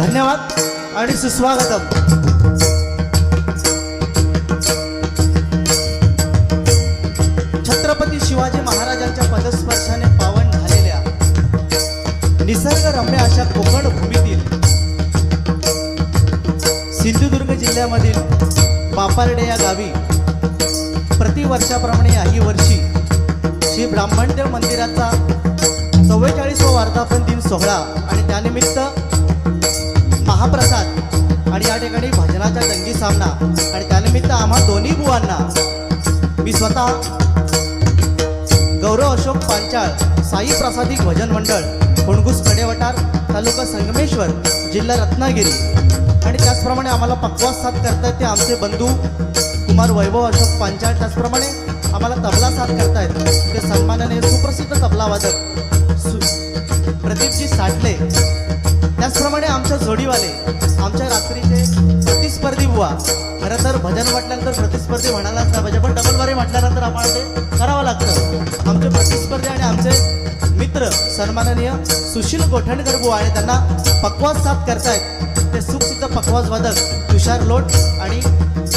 धन्यवाद आणि सुस्वागतम. छत्रपती शिवाजी महाराजांच्या पदस्पर्शाने पावन झालेल्या निसर्गरम्य अशा कोकण भूमीतील सिंधुदुर्ग जिल्ह्यामधील पापार्डे या गावी प्रतिवर्षाप्रमाणे याही वर्षी श्री ब्राह्मणदेव मंदिराचा चव्वेचाळीसवा वार्धापन दिन सोहळा आणि त्यानिमित्त महाप्रसाद. आणि या ठिकाणी भजनाचा दंगी सामना. आणि त्यानिमित्त आम्हा दोन्ही बुवांना मी स्वतः गौरव अशोक पांचाळ साई प्रासादिक भजन मंडळ कोणगुस कडेवटार तालुका संगमेश्वर जिल्हा रत्नागिरी. आणि त्याचप्रमाणे आम्हाला पक्वास साथ करतायत ते आमचे बंधू कुमार वैभव अशोक पांचाळ. त्याचप्रमाणे आम्हाला तबला साथ करतायत ते सन्मानाने सुप्रसिद्ध तबलावादक सु प्रदीपजी साठले. त्याचप्रमाणे आमच्या जोडीवाले आमच्या रात्रीचे प्रतिस्पर्धी बुवा. खरं तर भजन म्हटल्यानंतर प्रतिस्पर्धी म्हणायलाच नाही पाहिजे पण डबल म्हटल्यानंतर आपण ते करावं लागतं. आमचे प्रतिस्पर्धी आणि आमचे मित्र सन्माननीय सुशील गोठणकर बुवा आणि त्यांना पक्वास साथ करतायत. ते सुखसिद्ध पक्वास वादक तुषार लोट आणि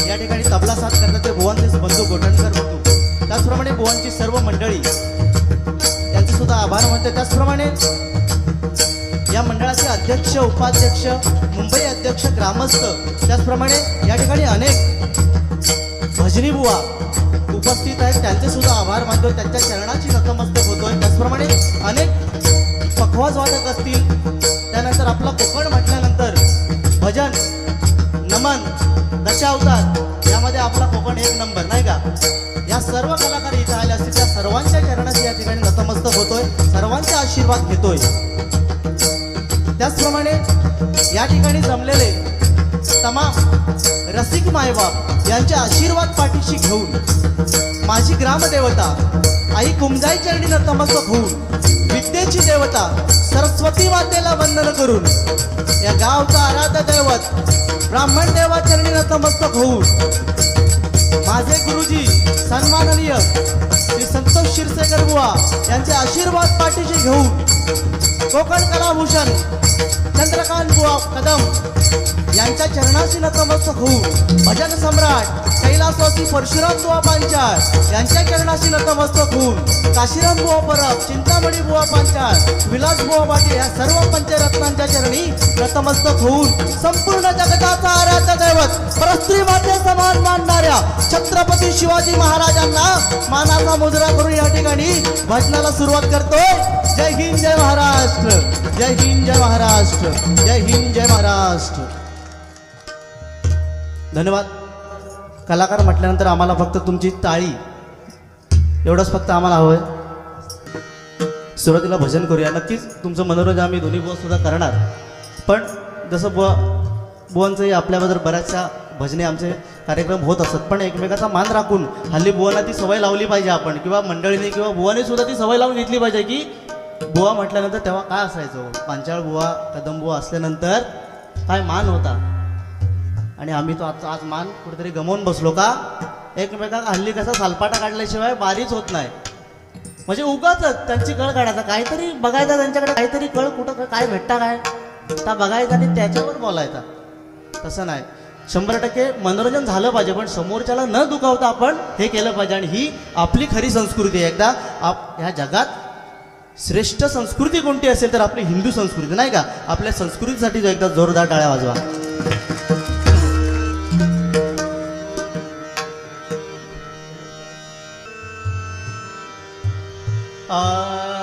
या ठिकाणी तबला साथ करतात. ते भुवनचे बंधू गोठणकर बंधू. त्याचप्रमाणे भुवनची सर्व मंडळी. यांचे सुद्धा आभार मानते. त्याचप्रमाणे या मंडळाचे अध्यक्ष उपाध्यक्ष मुंबई अध्यक्ष ग्रामस्थ त्याचप्रमाणे या ठिकाणी अनेक भजनी बुवा उपस्थित आहेत. त्यांचे सुद्धा आभार मानतो. त्यांच्या चरणाची नतमस्तक होतोय. त्याचप्रमाणे अनेक पखवाज वादक असतील. त्यानंतर आपला कोकण म्हटल्यानंतर भजन नमन दशावतार यामध्ये आपला कोकण एक नंबर नाही का? या सर्व कलाकार इथं आले असतील. त्या सर्वांच्या चरणाची या ठिकाणी नतमस्तक होतोय. सर्वांचा आशीर्वाद घेतोय. त्याचप्रमाणे या ठिकाणी जमलेले तमाम रसिक मायबाप यांचे आशीर्वाद पाठीशी घेऊन माझी ग्रामदेवता आई कुमजाई चरणी नतमस्तक होऊन विद्येची देवता सरस्वती मातेला वंदन करून या गावचा आराध्य दैवत ब्राह्मण देवा चरणी नतमस्तक होऊन माझे गुरुजी सन्माननीय श्री संतोष क्षीरसेकर बुवा यांचे आशीर्वाद पाठीशी घेऊन कोकण कलाभूषण चंद्रकांत बुवा कदम. यांच्या चरणाशी नतमस्तक होऊन भजन सम्राट कैलासवासी परशुराम बुवा पांचाळ यांच्या चरणाशी नतमस्तक होऊन काशीराम बुवा परब चिंतामणी बुवा पांचाळ विलास बुवा पाटील या सर्व पंचरत्नांच्या चरणी नतमस्तक होऊन संपूर्ण जगताचा आराध्य दैवत परस्त्री माते समान मानणाऱ्या छत्रपती शिवाजी महाराजांना मानाचा मुजरा करून या ठिकाणी भजनाला सुरुवात करतोय. जय हिंद जय महाराष्ट्र जय हिंद जय महाराष्ट्र जय हिंद जय महाराष्ट्र. धन्यवाद. कलाकार म्हटल्यानंतर आम्हाला फक्त तुमची टाळी एवढंच फक्त आम्हाला हवं आहे सुरुवातीला भजन करूया. नक्कीच तुमचं मनोरंजन आम्ही दोन्ही बुवा सुद्धा करणार. पण जसं बुवा बुवांचंही आपल्याबद्दल बऱ्याचशा भजने आमचे कार्यक्रम होत असतात. पण एकमेकाचा मान राखून हल्ली बुवांना ती सवय लावली पाहिजे आपण. किंवा मंडळीने किंवा बुवाने सुद्धा ती सवय लावून घेतली पाहिजे की बुवा म्हटल्यानंतर तेव्हा काय असायचो? पांचाळ बुवा कदम बुवा असल्यानंतर काय मान होता? आणि आम्ही तो आज मान कुठेतरी गमावून बसलो का? एकमेकांना हल्ली कसा सालपाटा काढल्याशिवाय बारीच होत नाही. म्हणजे उगाच त्यांची कळ काढायचा. काहीतरी बघायचा त्यांच्याकडे काहीतरी कळ कुठं काय भेटता काय? त्या बघायचा आणि त्याच्यावर बोलायचा. तसं नाही. शंभर टक्के मनोरंजन झालं पाहिजे पण समोरच्याला न दुखावता आपण हे केलं पाहिजे. आणि ही आपली खरी संस्कृती आहे. एकदा आप ह्या जगात श्रेष्ठ संस्कृती कोणती असेल तर आपली हिंदू संस्कृती नाही का? आपल्या संस्कृतीसाठी जो एकदा जोरदार टाळ्या वाजवा. आ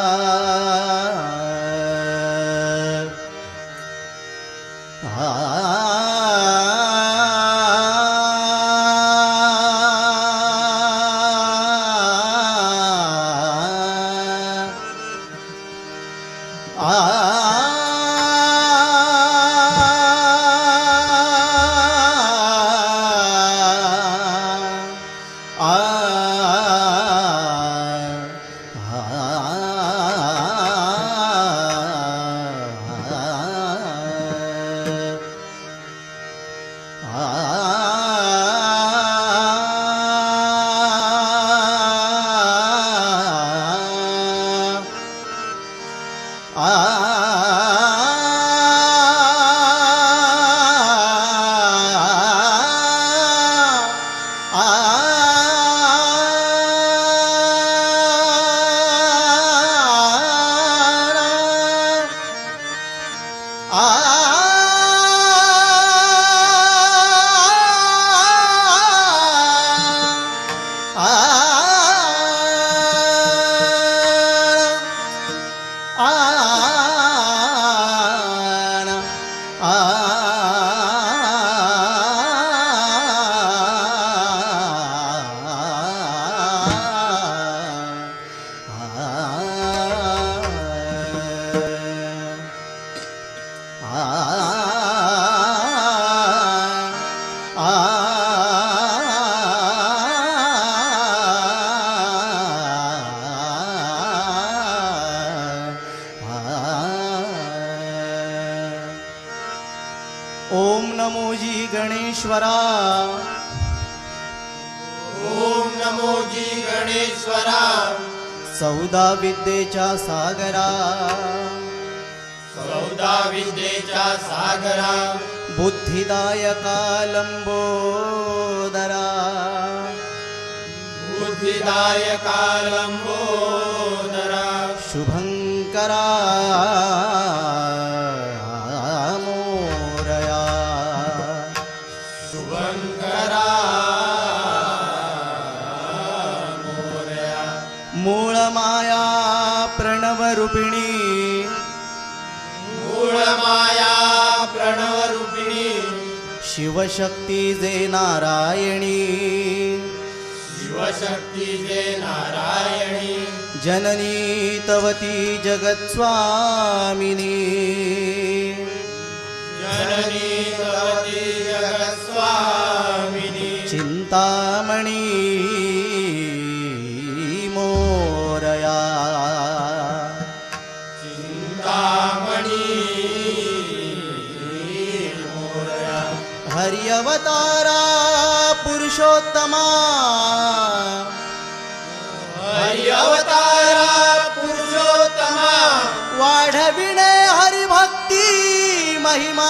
गणेश्वरा। ओम नमो जी गणेश्वरा। चौदा विद्येच्या सागरा। चौदा विद्येच्या सागरा। बुद्धिदायका लंबोदरा बुद्धिदायका लंबोदरा शुभंकरा मूळ माया प्रणवरूपिणी. मूळ माया प्रणवरूपिणी. शिवशक्ती जे नारायणी. शिवशक्ती जे नारायणी. जननी तवती जगत्स्वामिनी. जननी भवती जगत्स्वामिनी। चिंतामणी मोरया। चिंतामणी मोरया। हरि अवतारा पुरुषोत्तमा। हरि अवतारा पुरुषोत्तमा वाढविणे हरिभक्ती महिमा.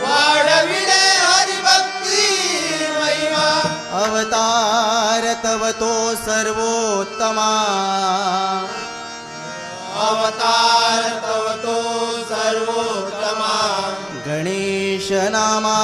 वाढविणे हरिभक्ती महिमा. अवतार तव तो सर्वोत्तमा. अवतार तव तो सर्वोत्तमा. गणेश नामा.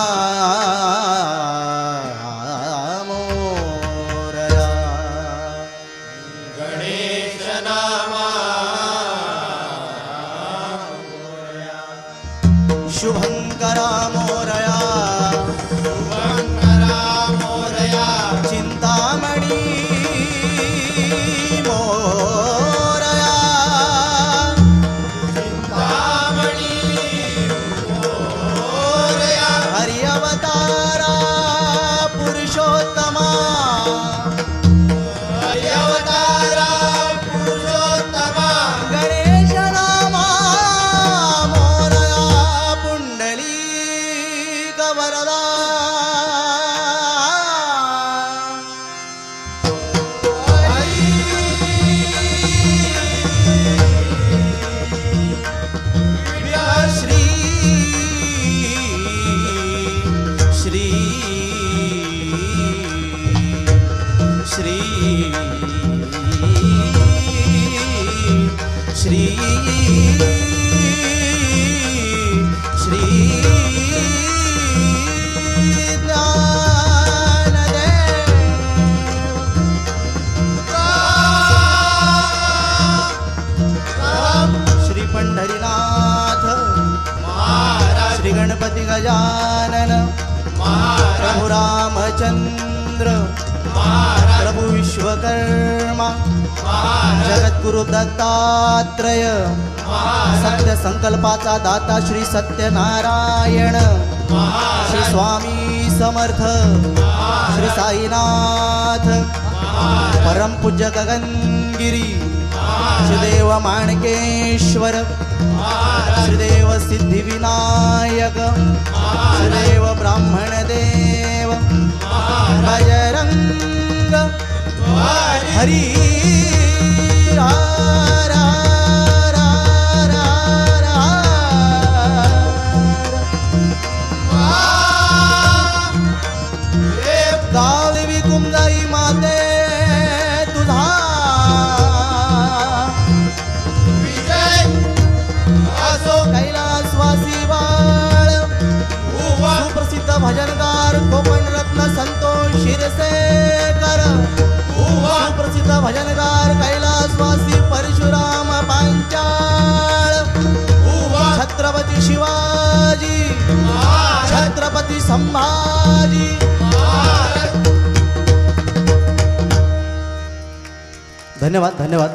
गणपती गजानन प्रभु रामचन्द्र प्रभु विश्वकर् महाराज जगद्गुरु दत्तात्रय सत्य संकल्पाचा दाता श्री सत्यनारायण। श्री स्वामी समर्थ। श्री साईनाथ। परमपूज्य गगनगिरी। श्रीदेव माणकेश्वर। श्रीदेव सिद्धिविनायक। श्रीदेव ब्राह्मण देव बजरंग हरी रा संभाजी. धन्यवाद धन्यवाद.